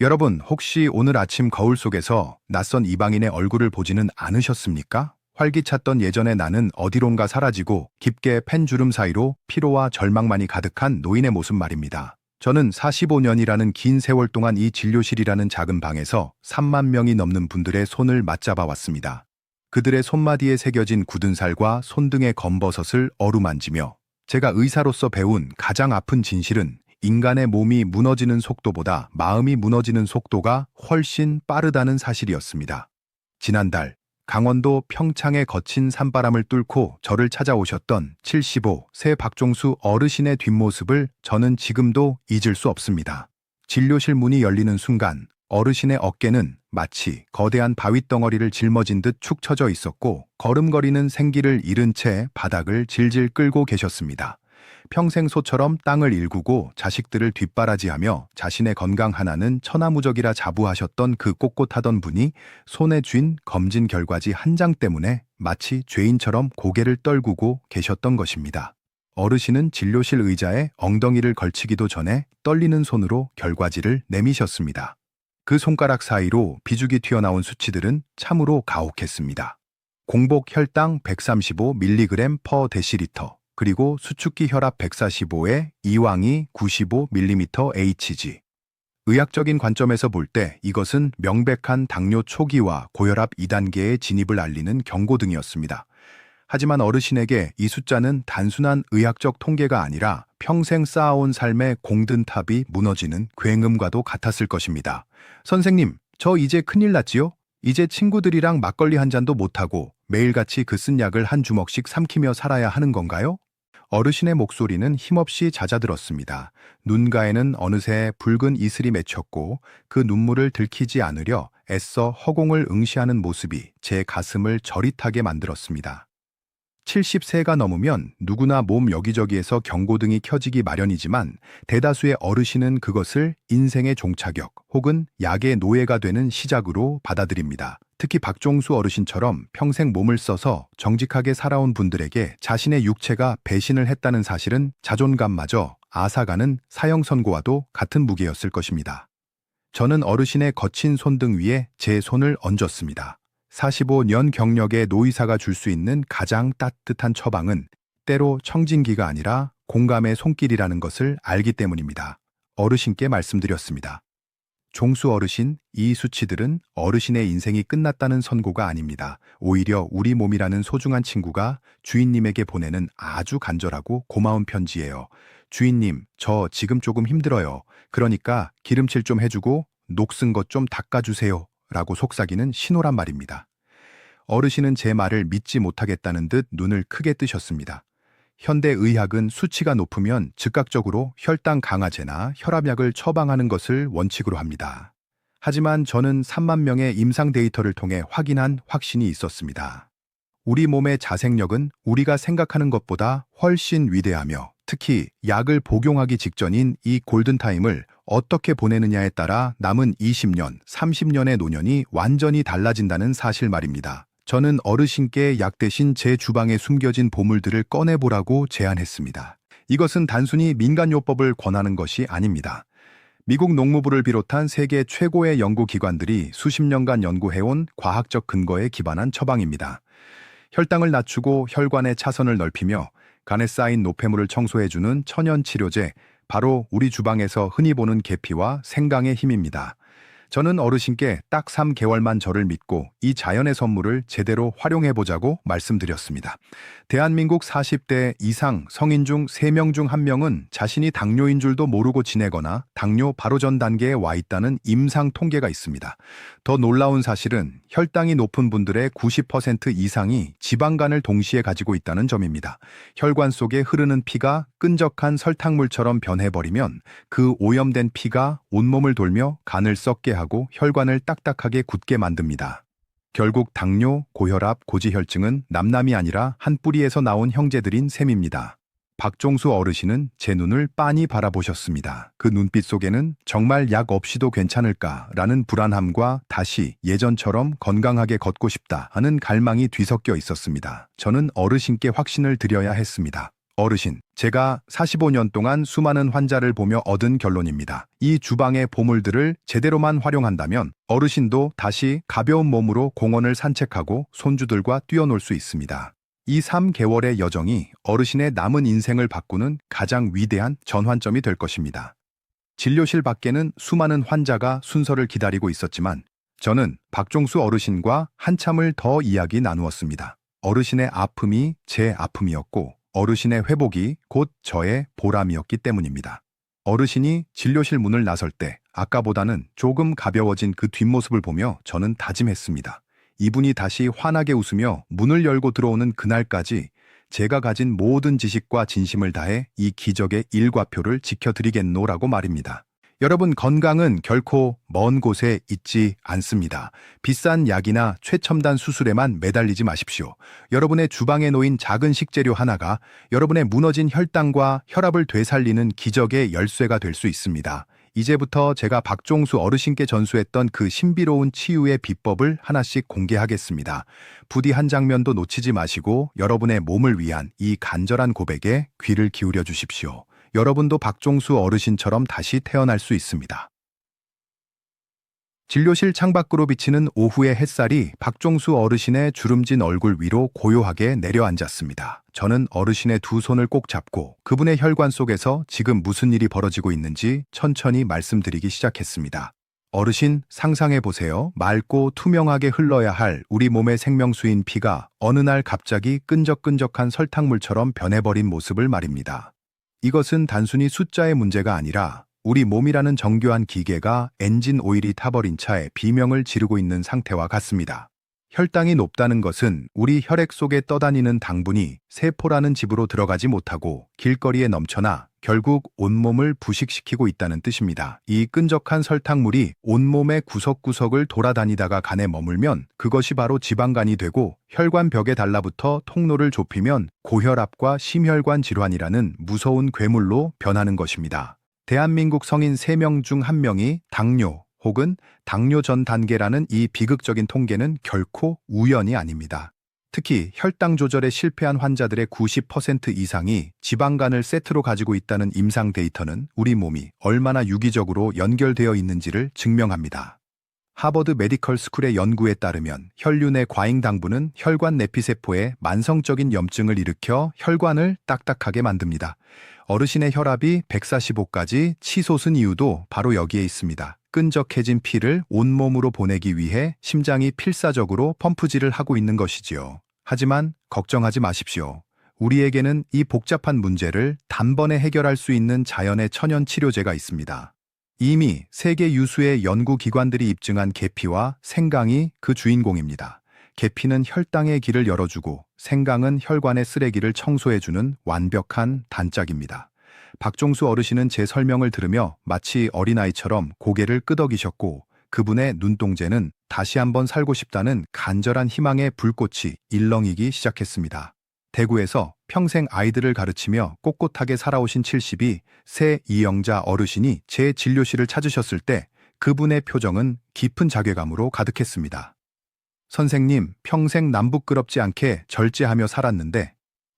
여러분, 혹시 오늘 아침 거울 속에서 낯선 이방인의 얼굴을 보지는 않으셨습니까? 활기찼던 예전의 나는 어디론가 사라지고 깊게 펜주름 사이로 피로와 절망만이 가득한 노인의 모습 말입니다. 저는 45년이라는 긴 세월 동안 이 진료실이라는 작은 방에서 3만 명이 넘는 분들의 손을 맞잡아 왔습니다. 그들의 손마디에 새겨진 굳은 살과 손등의 검버섯을 어루만지며 제가 의사로서 배운 가장 아픈 진실은 인간의 몸이 무너지는 속도보다 마음이 무너지는 속도가 훨씬 빠르다는 사실이었습니다. 지난달 강원도 평창의 거친 산바람을 뚫고 저를 찾아오셨던 75새 박종수 어르신의 뒷모습을 저는 지금도 잊을 수 없습니다. 진료실 문이 열리는 순간 어르신의 어깨는 마치 거대한 바윗덩어리를 짊어진 듯 축 처져 있었고 걸음거리는 생기를 잃은 채 바닥을 질질 끌고 계셨습니다. 평생 소처럼 땅을 일구고 자식들을 뒷바라지하며 자신의 건강 하나는 천하무적이라 자부하셨던 그 꼿꼿하던 분이 손에 쥔 검진 결과지 한 장 때문에 마치 죄인처럼 고개를 떨구고 계셨던 것입니다. 어르신은 진료실 의자에 엉덩이를 걸치기도 전에 떨리는 손으로 결과지를 내미셨습니다. 그 손가락 사이로 비죽이 튀어나온 수치들은 참으로 가혹했습니다. 공복 혈당 135mg per 데시리터, 그리고 수축기 혈압 145에 이왕이 95mm Hg. 의학적인 관점에서 볼 때 이것은 명백한 당뇨 초기와 고혈압 2단계의 진입을 알리는 경고등이었습니다. 하지만 어르신에게 이 숫자는 단순한 의학적 통계가 아니라 평생 쌓아온 삶의 공든탑이 무너지는 굉음과도 같았을 것입니다. 선생님, 저 이제 큰일 났지요? 이제 친구들이랑 막걸리 한 잔도 못하고 매일같이 그 쓴 약을 한 주먹씩 삼키며 살아야 하는 건가요? 어르신의 목소리는 힘없이 잦아들었습니다. 눈가에는 어느새 붉은 이슬이 맺혔고 그 눈물을 들키지 않으려 애써 허공을 응시하는 모습이 제 가슴을 저릿하게 만들었습니다. 70세가 넘으면 누구나 몸 여기저기에서 경고등이 켜지기 마련이지만 대다수의 어르신은 그것을 인생의 종착역 혹은 약의 노예가 되는 시작으로 받아들입니다. 특히 박종수 어르신처럼 평생 몸을 써서 정직하게 살아온 분들에게 자신의 육체가 배신을 했다는 사실은 자존감마저 앗아가는 사형 선고와도 같은 무게였을 것입니다. 저는 어르신의 거친 손등 위에 제 손을 얹었습니다. 45년 경력의 노의사가 줄 수 있는 가장 따뜻한 처방은 때로 청진기가 아니라 공감의 손길이라는 것을 알기 때문입니다. 어르신께 말씀드렸습니다. 종수 어르신, 이 수치들은 어르신의 인생이 끝났다는 선고가 아닙니다. 오히려 우리 몸이라는 소중한 친구가 주인님에게 보내는 아주 간절하고 고마운 편지예요. 주인님, 저 지금 조금 힘들어요. 그러니까 기름칠 좀 해주고 녹슨 것 좀 닦아주세요. 라고 속삭이는 신호란 말입니다. 어르신은 제 말을 믿지 못하겠다는 듯 눈을 크게 뜨셨습니다. 현대 의학은 수치가 높으면 즉각적으로 혈당 강화제나 혈압약을 처방하는 것을 원칙으로 합니다. 하지만 저는 3만 명의 임상 데이터를 통해 확인한 확신이 있었습니다. 우리 몸의 자생력은 우리가 생각하는 것보다 훨씬 위대하며 특히 약을 복용하기 직전인 이 골든타임을 어떻게 보내느냐에 따라 남은 20년, 30년의 노년이 완전히 달라진다는 사실 말입니다. 저는 어르신께 약 대신 제 주방에 숨겨진 보물들을 꺼내보라고 제안했습니다. 이것은 단순히 민간요법을 권하는 것이 아닙니다. 미국 농무부를 비롯한 세계 최고의 연구기관들이 수십 년간 연구해온 과학적 근거에 기반한 처방입니다. 혈당을 낮추고 혈관의 차선을 넓히며 간에 쌓인 노폐물을 청소해주는 천연 치료제, 바로 우리 주방에서 흔히 보는 계피와 생강의 힘입니다. 저는 어르신께 딱 3개월만 저를 믿고 이 자연의 선물을 제대로 활용해보자고 말씀드렸습니다. 대한민국 40대 이상 성인 중 3명 중 1명은 자신이 당뇨인 줄도 모르고 지내거나 당뇨 바로 전 단계에 와 있다는 임상 통계가 있습니다. 더 놀라운 사실은 혈당이 높은 분들의 90% 이상이 지방간을 동시에 가지고 있다는 점입니다. 혈관 속에 흐르는 피가 끈적한 설탕물처럼 변해버리면 그 오염된 피가 온몸을 돌며 간을 썩게 하고 혈관을 딱딱하게 굳게 만듭니다. 결국 당뇨, 고혈압, 고지혈증은 남남이 아니라 한 뿌리에서 나온 형제들인 셈입니다. 박종수 어르신은 제 눈을 빤히 바라보셨습니다. 그 눈빛 속에는 정말 약 없이도 괜찮을까라는 불안함과 다시 예전처럼 건강하게 걷고 싶다 하는 갈망이 뒤섞여 있었습니다. 저는 어르신께 확신을 드려야 했습니다. 어르신, 제가 45년 동안 수많은 환자를 보며 얻은 결론입니다. 이 주방의 보물들을 제대로만 활용한다면 어르신도 다시 가벼운 몸으로 공원을 산책하고 손주들과 뛰어놀 수 있습니다. 이 3개월의 여정이 어르신의 남은 인생을 바꾸는 가장 위대한 전환점이 될 것입니다. 진료실 밖에는 수많은 환자가 순서를 기다리고 있었지만 저는 박종수 어르신과 한참을 더 이야기 나누었습니다. 어르신의 아픔이 제 아픔이었고 어르신의 회복이 곧 저의 보람이었기 때문입니다. 어르신이 진료실 문을 나설 때 아까보다는 조금 가벼워진 그 뒷모습을 보며 저는 다짐했습니다. 이분이 다시 환하게 웃으며 문을 열고 들어오는 그날까지 제가 가진 모든 지식과 진심을 다해 이 기적의 일과표를 지켜드리겠노라고 말입니다. 여러분 건강은 결코 먼 곳에 있지 않습니다. 비싼 약이나 최첨단 수술에만 매달리지 마십시오. 여러분의 주방에 놓인 작은 식재료 하나가 여러분의 무너진 혈당과 혈압을 되살리는 기적의 열쇠가 될 수 있습니다. 이제부터 제가 박종수 어르신께 전수했던 그 신비로운 치유의 비법을 하나씩 공개하겠습니다. 부디 한 장면도 놓치지 마시고 여러분의 몸을 위한 이 간절한 고백에 귀를 기울여 주십시오. 여러분도 박종수 어르신처럼 다시 태어날 수 있습니다. 진료실 창밖으로 비치는 오후의 햇살이 박종수 어르신의 주름진 얼굴 위로 고요하게 내려앉았습니다. 저는 어르신의 두 손을 꼭 잡고 그분의 혈관 속에서 지금 무슨 일이 벌어지고 있는지 천천히 말씀드리기 시작했습니다. 어르신 상상해 보세요. 맑고 투명하게 흘러야 할 우리 몸의 생명수인 피가 어느 날 갑자기 끈적끈적한 설탕물처럼 변해버린 모습을 말입니다. 이것은 단순히 숫자의 문제가 아니라 우리 몸이라는 정교한 기계가 엔진 오일이 타버린 차에 비명을 지르고 있는 상태와 같습니다. 혈당이 높다는 것은 우리 혈액 속에 떠다니는 당분이 세포라는 집으로 들어가지 못하고 길거리에 넘쳐나 결국 온몸을 부식시키고 있다는 뜻입니다. 이 끈적한 설탕물이 온몸의 구석구석을 돌아다니다가 간에 머물면 그것이 바로 지방간이 되고 혈관 벽에 달라붙어 통로를 좁히면 고혈압과 심혈관 질환이라는 무서운 괴물로 변하는 것입니다. 대한민국 성인 3명 중 1명이 당뇨 혹은 당뇨 전 단계라는 이 비극적인 통계는 결코 우연이 아닙니다. 특히 혈당 조절에 실패한 환자들의 90% 이상이 지방간을 세트로 가지고 있다는 임상 데이터는 우리 몸이 얼마나 유기적으로 연결되어 있는지를 증명합니다. 하버드 메디컬 스쿨의 연구에 따르면 내 과잉 당분은 혈관 내피세포에 만성적인 염증을 일으켜 혈관을 딱딱하게 만듭니다. 어르신의 혈압이 145까지 치솟은 이유도 바로 여기에 있습니다. 끈적해진 피를 온몸으로 보내기 위해 심장이 필사적으로 펌프질을 하고 있는 것이지요. 하지만 걱정하지 마십시오. 우리에게는 이 복잡한 문제를 단번에 해결할 수 있는 자연의 천연 치료제가 있습니다. 이미 세계 유수의 연구기관들이 입증한 계피와 생강이 그 주인공입니다. 계피는 혈당의 길을 열어주고 생강은 혈관의 쓰레기를 청소해주는 완벽한 단짝입니다. 박종수 어르신은 제 설명을 들으며 마치 어린아이처럼 고개를 끄덕이셨고 그분의 눈동자는 다시 한번 살고 싶다는 간절한 희망의 불꽃이 일렁이기 시작했습니다. 대구에서 평생 아이들을 가르치며 꼿꼿하게 살아오신 70이 새 이영자 어르신이 제 진료실을 찾으셨을 때 그분의 표정은 깊은 자괴감으로 가득했습니다. 선생님, 평생 남부끄럽지 않게 절제하며 살았는데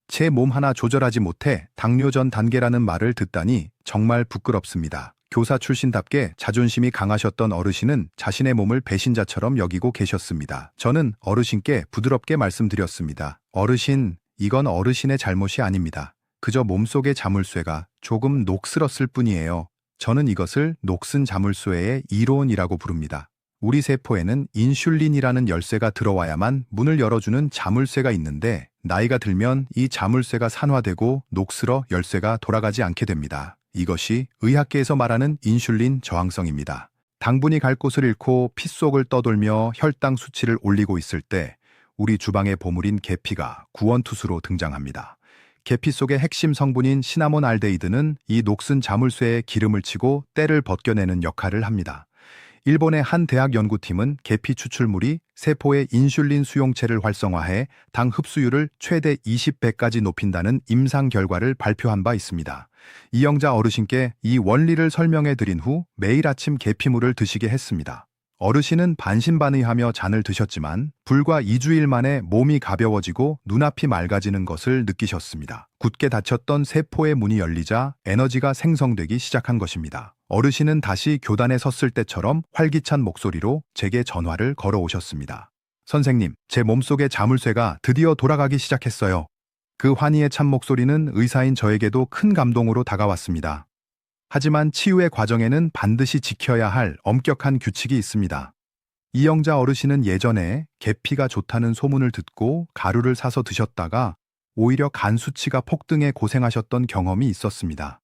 제 몸 하나 조절하지 못해 당뇨 전 단계라는 말을 듣다니 정말 부끄럽습니다. 교사 출신답게 자존심이 강하셨던 어르신은 자신의 몸을 배신자처럼 여기고 계셨습니다. 저는 어르신께 부드럽게 말씀드렸습니다. 어르신, 이건 어르신의 잘못이 아닙니다. 그저 몸속의 자물쇠가 조금 녹슬었을 뿐이에요. 저는 이것을 녹슨 자물쇠의 이론이라고 부릅니다. 우리 세포에는 인슐린이라는 열쇠가 들어와야만 문을 열어주는 자물쇠가 있는데 나이가 들면 이 자물쇠가 산화되고 녹슬어 열쇠가 돌아가지 않게 됩니다. 이것이 의학계에서 말하는 인슐린 저항성입니다. 당분이 갈 곳을 잃고 피 속을 떠돌며 혈당 수치를 올리고 있을 때 우리 주방의 보물인 계피가 구원투수로 등장합니다. 계피 속의 핵심 성분인 시나몬 알데히드는 이 녹슨 자물쇠에 기름을 치고 때를 벗겨내는 역할을 합니다. 일본의 한 대학 연구팀은 계피 추출물이 세포의 인슐린 수용체를 활성화해 당 흡수율을 최대 20배까지 높인다는 임상 결과를 발표한 바 있습니다. 이영자 어르신께 이 원리를 설명해 드린 후 매일 아침 계피물을 드시게 했습니다. 어르신은 반신반의하며 잔을 드셨지만 불과 2주일 만에 몸이 가벼워지고 눈앞이 맑아지는 것을 느끼셨습니다. 굳게 닫혔던 세포의 문이 열리자 에너지가 생성되기 시작한 것입니다. 어르신은 다시 교단에 섰을 때처럼 활기찬 목소리로 제게 전화를 걸어오셨습니다. 선생님, 제 몸속의 자물쇠가 드디어 돌아가기 시작했어요. 그 환희의 참 목소리는 의사인 저에게도 큰 감동으로 다가왔습니다. 하지만 치유의 과정에는 반드시 지켜야 할 엄격한 규칙이 있습니다. 이영자 어르신은 예전에 계피가 좋다는 소문을 듣고 가루를 사서 드셨다가 오히려 간 수치가 폭등해 고생하셨던 경험이 있었습니다.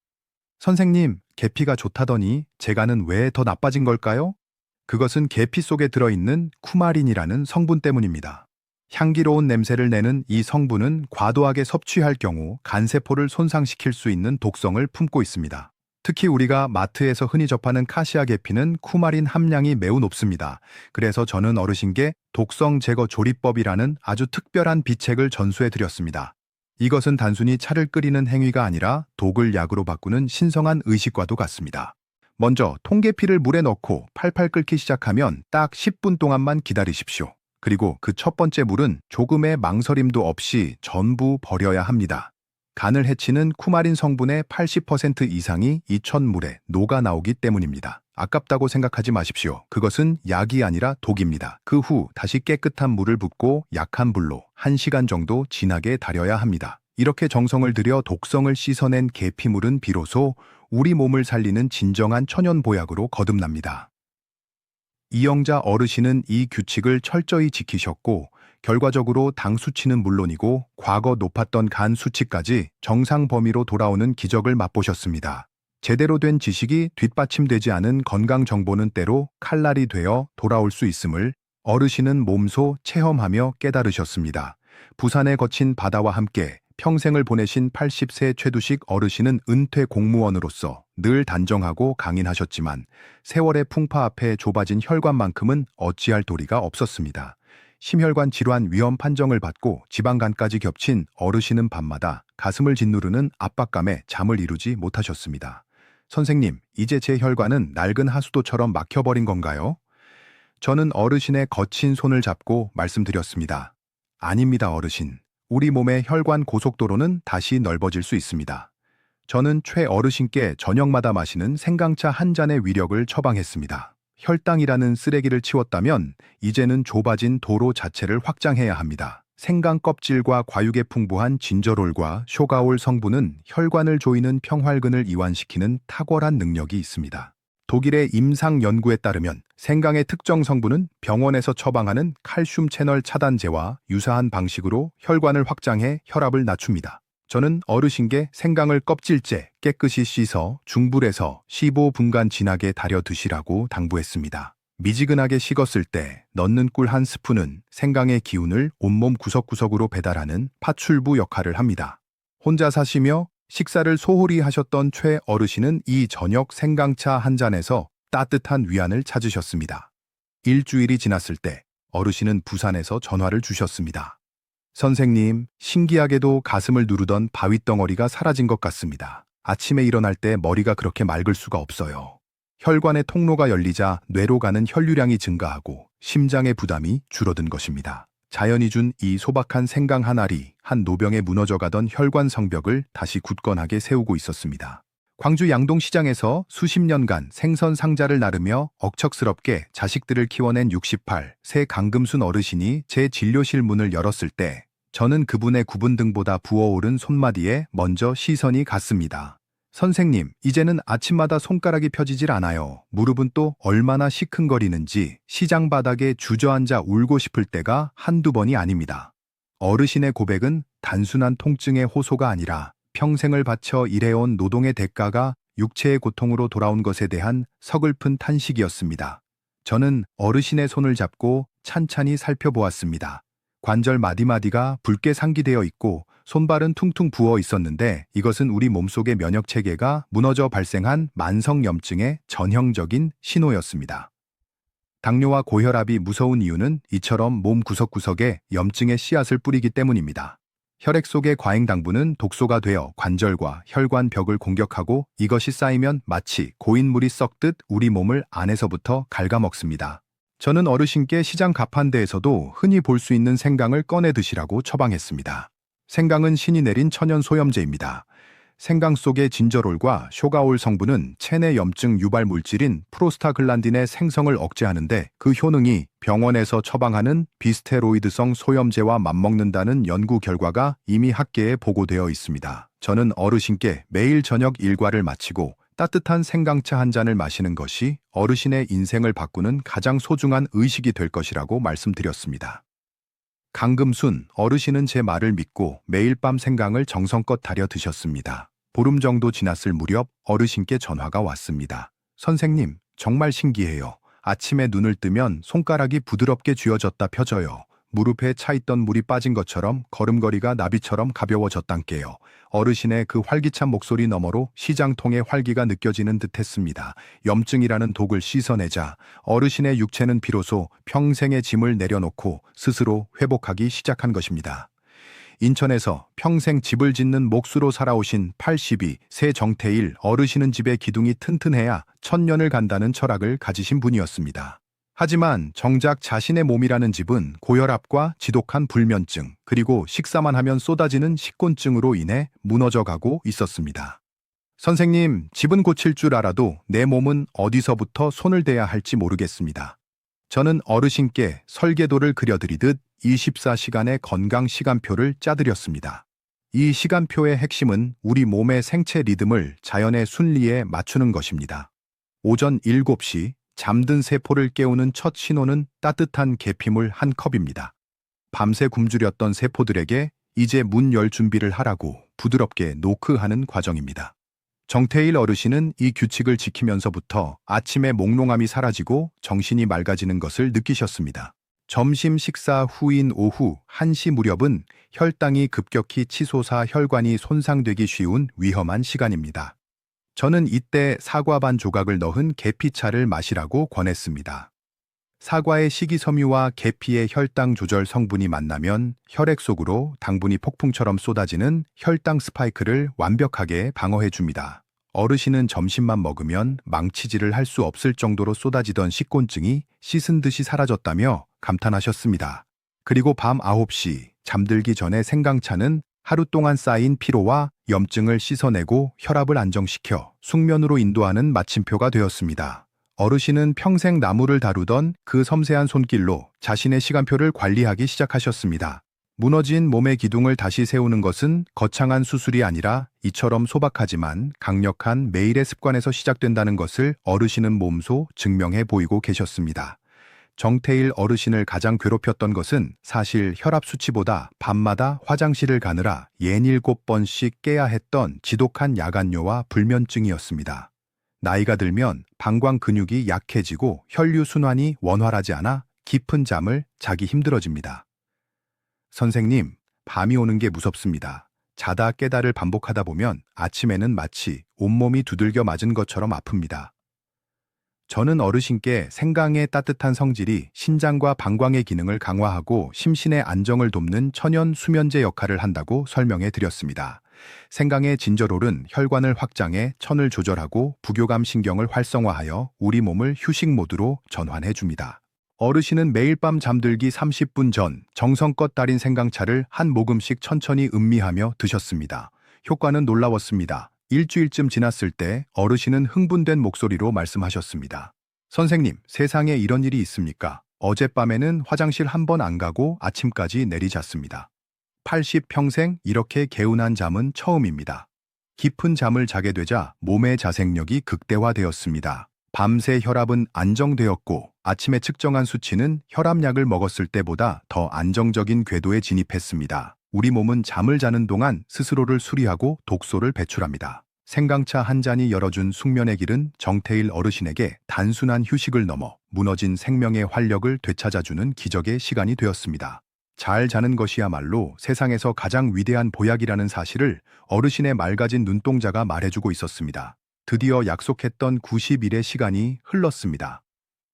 선생님, 계피가 좋다더니 제 간은 왜 더 나빠진 걸까요? 그것은 계피 속에 들어있는 쿠마린이라는 성분 때문입니다. 향기로운 냄새를 내는 이 성분은 과도하게 섭취할 경우 간세포를 손상시킬 수 있는 독성을 품고 있습니다. 특히 우리가 마트에서 흔히 접하는 카시아 계피는 쿠마린 함량이 매우 높습니다. 그래서 저는 어르신께 독성 제거 조리법이라는 아주 특별한 비책을 전수해 드렸습니다. 이것은 단순히 차를 끓이는 행위가 아니라 독을 약으로 바꾸는 신성한 의식과도 같습니다. 먼저 통계피를 물에 넣고 팔팔 끓기 시작하면 딱 10분 동안만 기다리십시오. 그리고 그 첫 번째 물은 조금의 망설임도 없이 전부 버려야 합니다. 간을 해치는 쿠마린 성분의 80% 이상이 이 천물에 녹아 나오기 때문입니다. 아깝다고 생각하지 마십시오. 그것은 약이 아니라 독입니다. 그 후 다시 깨끗한 물을 붓고 약한 불로 1시간 정도 진하게 달여야 합니다. 이렇게 정성을 들여 독성을 씻어낸 계피물은 비로소 우리 몸을 살리는 진정한 천연 보약으로 거듭납니다. 이영자 어르신은 이 규칙을 철저히 지키셨고 결과적으로 당 수치는 물론이고 과거 높았던 간 수치까지 정상 범위로 돌아오는 기적을 맛보셨습니다. 제대로 된 지식이 뒷받침되지 않은 건강 정보는 때로 칼날이 되어 돌아올 수 있음을 어르신은 몸소 체험하며 깨달으셨습니다. 부산에 거친 바다와 함께 평생을 보내신 80세 최두식 어르신은 은퇴 공무원으로서 늘 단정하고 강인하셨지만 세월의 풍파 앞에 좁아진 혈관만큼은 어찌할 도리가 없었습니다. 심혈관 질환 위험 판정을 받고 지방간까지 겹친 어르신은 밤마다 가슴을 짓누르는 압박감에 잠을 이루지 못하셨습니다. 선생님, 이제 제 혈관은 낡은 하수도처럼 막혀버린 건가요? 저는 어르신의 거친 손을 잡고 말씀드렸습니다. 아닙니다, 어르신. 우리 몸의 혈관 고속도로는 다시 넓어질 수 있습니다. 저는 최 어르신께 저녁마다 마시는 생강차 한 잔의 위력을 처방했습니다. 혈당이라는 쓰레기를 치웠다면 이제는 좁아진 도로 자체를 확장해야 합니다. 생강 껍질과 과육에 풍부한 진저롤과 쇼가올 성분은 혈관을 조이는 평활근을 이완시키는 탁월한 능력이 있습니다. 독일의 임상 연구에 따르면 생강의 특정 성분은 병원에서 처방하는 칼슘 채널 차단제와 유사한 방식으로 혈관을 확장해 혈압을 낮춥니다. 저는 어르신께 생강을 껍질째 깨끗이 씻어 중불에서 15분간 진하게 달여 드시라고 당부했습니다. 미지근하게 식었을 때 넣는 꿀 한 스푼은 생강의 기운을 온몸 구석구석으로 배달하는 파출부 역할을 합니다. 혼자 사시며 식사를 소홀히 하셨던 최 어르신은 이 저녁 생강차 한 잔에서 따뜻한 위안을 찾으셨습니다. 일주일이 지났을 때 어르신은 부산에서 전화를 주셨습니다. 선생님, 신기하게도 가슴을 누르던 바윗덩어리가 사라진 것 같습니다. 아침에 일어날 때 머리가 그렇게 맑을 수가 없어요. 혈관의 통로가 열리자 뇌로 가는 혈류량이 증가하고 심장의 부담이 줄어든 것입니다. 자연이 준 이 소박한 생강 한 알이 한 노병에 무너져가던 혈관 성벽을 다시 굳건하게 세우고 있었습니다. 광주 양동시장에서 수십 년간 생선 상자를 나르며 억척스럽게 자식들을 키워낸 68세 강금순 어르신이 제 진료실 문을 열었을 때 저는 그분의 구분 등보다 부어오른 손마디에 먼저 시선이 갔습니다. 선생님, 이제는 아침마다 손가락이 펴지질 않아요. 무릎은 또 얼마나 시큰거리는지 시장 바닥에 주저앉아 울고 싶을 때가 한두 번이 아닙니다. 어르신의 고백은 단순한 통증의 호소가 아니라 평생을 바쳐 일해온 노동의 대가가 육체의 고통으로 돌아온 것에 대한 서글픈 탄식이었습니다. 저는 어르신의 손을 잡고 찬찬히 살펴보았습니다. 관절 마디마디가 붉게 상기되어 있고 손발은 퉁퉁 부어 있었는데 이것은 우리 몸속의 면역 체계가 무너져 발생한 만성 염증의 전형적인 신호였습니다. 당뇨와 고혈압이 무서운 이유는 이처럼 몸 구석구석에 염증의 씨앗을 뿌리기 때문입니다. 혈액 속의 과잉 당분은 독소가 되어 관절과 혈관 벽을 공격하고 이것이 쌓이면 마치 고인물이 썩듯 우리 몸을 안에서부터 갉아먹습니다. 저는 어르신께 시장 가판대에서도 흔히 볼 수 있는 생강을 꺼내 드시라고 처방했습니다. 생강은 신이 내린 천연 소염제입니다. 생강 속의 진저롤과 쇼가올 성분은 체내 염증 유발 물질인 프로스타글란딘의 생성을 억제하는데 그 효능이 병원에서 처방하는 비스테로이드성 소염제와 맞먹는다는 연구 결과가 이미 학계에 보고되어 있습니다. 저는 어르신께 매일 저녁 일과를 마치고 따뜻한 생강차 한 잔을 마시는 것이 어르신의 인생을 바꾸는 가장 소중한 의식이 될 것이라고 말씀드렸습니다. 강금순 어르신은 제 말을 믿고 매일 밤 생강을 정성껏 달여 드셨습니다. 보름 정도 지났을 무렵 어르신께 전화가 왔습니다. 선생님, 정말 신기해요. 아침에 눈을 뜨면 손가락이 부드럽게 쥐어졌다 펴져요. 무릎에 차 있던 물이 빠진 것처럼 걸음걸이가 나비처럼 가벼워졌단께요. 어르신의 그 활기찬 목소리 너머로 시장통의 활기가 느껴지는 듯했습니다. 염증이라는 독을 씻어내자 어르신의 육체는 비로소 평생의 짐을 내려놓고 스스로 회복하기 시작한 것입니다. 인천에서 평생 집을 짓는 몫으로 살아오신 82, 새 정태일 어르신은 집의 기둥이 튼튼해야 천년을 간다는 철학을 가지신 분이었습니다. 하지만 정작 자신의 몸이라는 집은 고혈압과 지독한 불면증, 그리고 식사만 하면 쏟아지는 식곤증으로 인해 무너져 가고 있었습니다. 선생님, 집은 고칠 줄 알아도 내 몸은 어디서부터 손을 대야 할지 모르겠습니다. 저는 어르신께 설계도를 그려드리듯 24시간의 건강 시간표를 짜드렸습니다. 이 시간표의 핵심은 우리 몸의 생체 리듬을 자연의 순리에 맞추는 것입니다. 오전 7시 잠든 세포를 깨우는 첫 신호는 따뜻한 계피물 한 컵입니다. 밤새 굶주렸던 세포들에게 이제 문 열 준비를 하라고 부드럽게 노크하는 과정입니다. 정태일 어르신은 이 규칙을 지키면서부터 아침에 몽롱함이 사라지고 정신이 맑아지는 것을 느끼셨습니다. 점심 식사 후인 오후 1시 무렵은 혈당이 급격히 치솟아 혈관이 손상되기 쉬운 위험한 시간입니다. 저는 이때 사과 반 조각을 넣은 계피차를 마시라고 권했습니다. 사과의 식이섬유와 계피의 혈당 조절 성분이 만나면 혈액 속으로 당분이 폭풍처럼 쏟아지는 혈당 스파이크를 완벽하게 방어해 줍니다. 어르신은 점심만 먹으면 망치질을 할 수 없을 정도로 쏟아지던 식곤증이 씻은 듯이 사라졌다며 감탄하셨습니다. 그리고 밤 9시 잠들기 전에 생강차는 하루 동안 쌓인 피로와 염증을 씻어내고 혈압을 안정시켜 숙면으로 인도하는 마침표가 되었습니다. 어르신은 평생 나무를 다루던 그 섬세한 손길로 자신의 시간표를 관리하기 시작하셨습니다. 무너진 몸의 기둥을 다시 세우는 것은 거창한 수술이 아니라 이처럼 소박하지만 강력한 매일의 습관에서 시작된다는 것을 어르신은 몸소 증명해 보이고 계셨습니다. 정태일 어르신을 가장 괴롭혔던 것은 사실 혈압 수치보다 밤마다 화장실을 가느라 예닐곱 번씩 깨야 했던 지독한 야간뇨와 불면증이었습니다. 나이가 들면 방광 근육이 약해지고 혈류 순환이 원활하지 않아 깊은 잠을 자기 힘들어집니다. 선생님, 밤이 오는 게 무섭습니다. 자다 깨다를 반복하다 보면 아침에는 마치 온몸이 두들겨 맞은 것처럼 아픕니다. 저는 어르신께 생강의 따뜻한 성질이 신장과 방광의 기능을 강화하고 심신의 안정을 돕는 천연 수면제 역할을 한다고 설명해 드렸습니다. 생강의 진저롤은 혈관을 확장해 천을 조절하고 부교감 신경을 활성화하여 우리 몸을 휴식 모드로 전환해 줍니다. 어르신은 매일 밤 잠들기 30분 전 정성껏 달인 생강차를 한 모금씩 천천히 음미하며 드셨습니다. 효과는 놀라웠습니다. 일주일쯤 지났을 때 어르신은 흥분된 목소리로 말씀하셨습니다. 선생님, 세상에 이런 일이 있습니까? 어젯밤에는 화장실 한 번 안 가고 아침까지 내리잤습니다. 80평생 이렇게 개운한 잠은 처음입니다. 깊은 잠을 자게 되자 몸의 자생력이 극대화되었습니다. 밤새 혈압은 안정되었고 아침에 측정한 수치는 혈압약을 먹었을 때보다 더 안정적인 궤도에 진입했습니다. 우리 몸은 잠을 자는 동안 스스로를 수리하고 독소를 배출합니다. 생강차 한 잔이 열어준 숙면의 길은 정태일 어르신에게 단순한 휴식을 넘어 무너진 생명의 활력을 되찾아주는 기적의 시간이 되었습니다. 잘 자는 것이야말로 세상에서 가장 위대한 보약이라는 사실을 어르신의 맑아진 눈동자가 말해주고 있었습니다. 드디어 약속했던 90일의 시간이 흘렀습니다.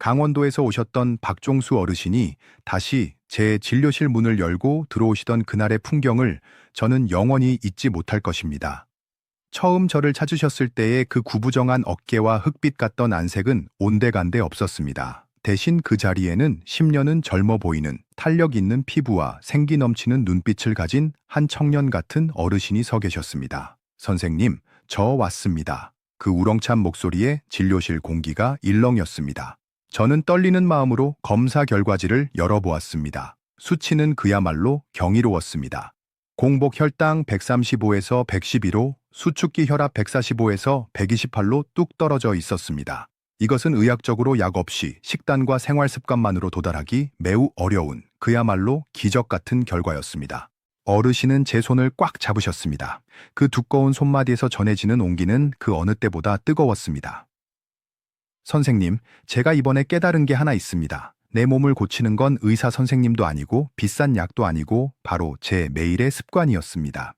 강원도에서 오셨던 박종수 어르신이 다시 제 진료실 문을 열고 들어오시던 그날의 풍경을 저는 영원히 잊지 못할 것입니다. 처음 저를 찾으셨을 때의 그 구부정한 어깨와 흑빛 같던 안색은 온데간데 없었습니다. 대신 그 자리에는 10년은 젊어 보이는 탄력 있는 피부와 생기 넘치는 눈빛을 가진 한 청년 같은 어르신이 서 계셨습니다. 선생님, 저 왔습니다. 그 우렁찬 목소리에 진료실 공기가 일렁였습니다. 저는 떨리는 마음으로 검사 결과지를 열어보았습니다. 수치는 그야말로 경이로웠습니다. 공복 혈당 135에서 111호, 수축기 혈압 145에서 128로 뚝 떨어져 있었습니다. 이것은 의학적으로 약 없이 식단과 생활 습관만으로 도달하기 매우 어려운 그야말로 기적 같은 결과였습니다. 어르신은 제 손을 꽉 잡으셨습니다. 그 두꺼운 손마디에서 전해지는 온기는 그 어느 때보다 뜨거웠습니다. 선생님, 제가 이번에 깨달은 게 하나 있습니다. 내 몸을 고치는 건 의사 선생님도 아니고 비싼 약도 아니고 바로 제 매일의 습관이었습니다.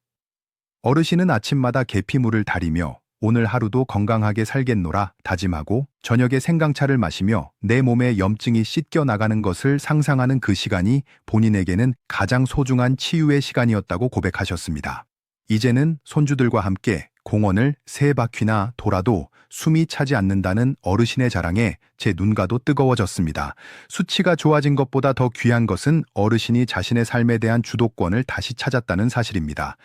어르신은 아침마다 계피물을 다리며 오늘 하루도 건강하게 살겠노라 다짐하고 저녁에 생강차를 마시며 내 몸에 염증이 씻겨 나가는 것을 상상하는 그 시간이 본인에게는 가장 소중한 치유의 시간이었다고 고백하셨습니다. 이제는 손주들과 함께 공원을 세 바퀴나 돌아도 숨이 차지 않는다는 어르신의 자랑에 제 눈가도 뜨거워졌습니다. 수치가 좋아진 것보다 더 귀한 것은 어르신이 자신의 삶에 대한 주도권을 다시 찾았다는 사실입니다.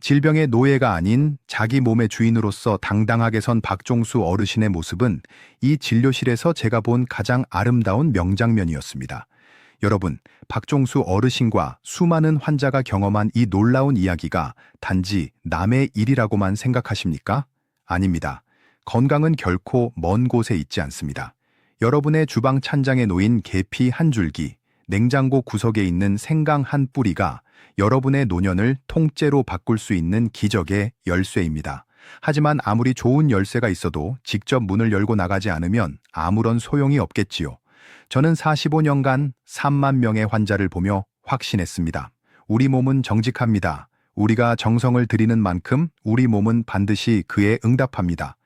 질병의 노예가 아닌 자기 몸의 주인으로서 당당하게 선 박종수 어르신의 모습은 이 진료실에서 제가 본 가장 아름다운 명장면이었습니다. 여러분, 박종수 어르신과 수많은 환자가 경험한 이 놀라운 이야기가 단지 남의 일이라고만 생각하십니까? 아닙니다. 건강은 결코 먼 곳에 있지 않습니다. 여러분의 주방 찬장에 놓인 계피 한 줄기, 냉장고 구석에 있는 생강 한 뿌리가 여러분의 노년을 통째로 바꿀 수 있는 기적의 열쇠입니다. 하지만 아무리 좋은 열쇠가 있어도 직접 문을 열고 나가지 않으면 아무런 소용이 없겠지요. 저는 45년간 3만 명의 환자를 보며 확신했습니다. 우리 몸은 정직합니다. 우리가 정성을 들이는 만큼 우리 몸은 반드시 그에 응답합니다.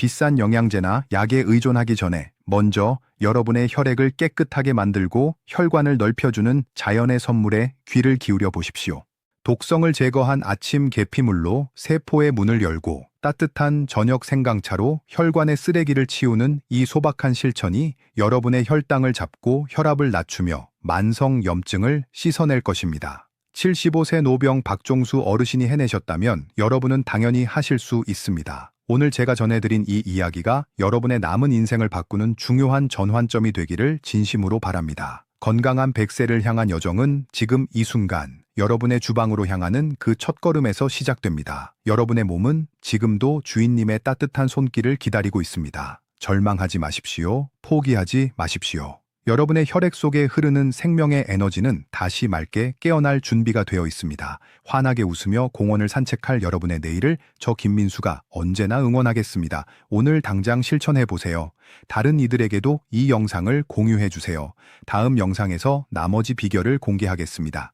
비싼 영양제나 약에 의존하기 전에 먼저 여러분의 혈액을 깨끗하게 만들고 혈관을 넓혀주는 자연의 선물에 귀를 기울여 보십시오. 독성을 제거한 아침 계피물로 세포의 문을 열고 따뜻한 저녁 생강차로 혈관의 쓰레기를 치우는 이 소박한 실천이 여러분의 혈당을 잡고 혈압을 낮추며 만성 염증을 씻어낼 것입니다. 75세 노병 박종수 어르신이 해내셨다면 여러분은 당연히 하실 수 있습니다. 오늘 제가 전해드린 이 이야기가 여러분의 남은 인생을 바꾸는 중요한 전환점이 되기를 진심으로 바랍니다. 건강한 100세를 향한 여정은 지금 이 순간 여러분의 주방으로 향하는 그 첫걸음에서 시작됩니다. 여러분의 몸은 지금도 주인님의 따뜻한 손길을 기다리고 있습니다. 절망하지 마십시오. 포기하지 마십시오. 여러분의 혈액 속에 흐르는 생명의 에너지는 다시 맑게 깨어날 준비가 되어 있습니다. 환하게 웃으며 공원을 산책할 여러분의 내일을 저 김민수가 언제나 응원하겠습니다. 오늘 당장 실천해 보세요. 다른 이들에게도 이 영상을 공유해 주세요. 다음 영상에서 나머지 비결을 공개하겠습니다.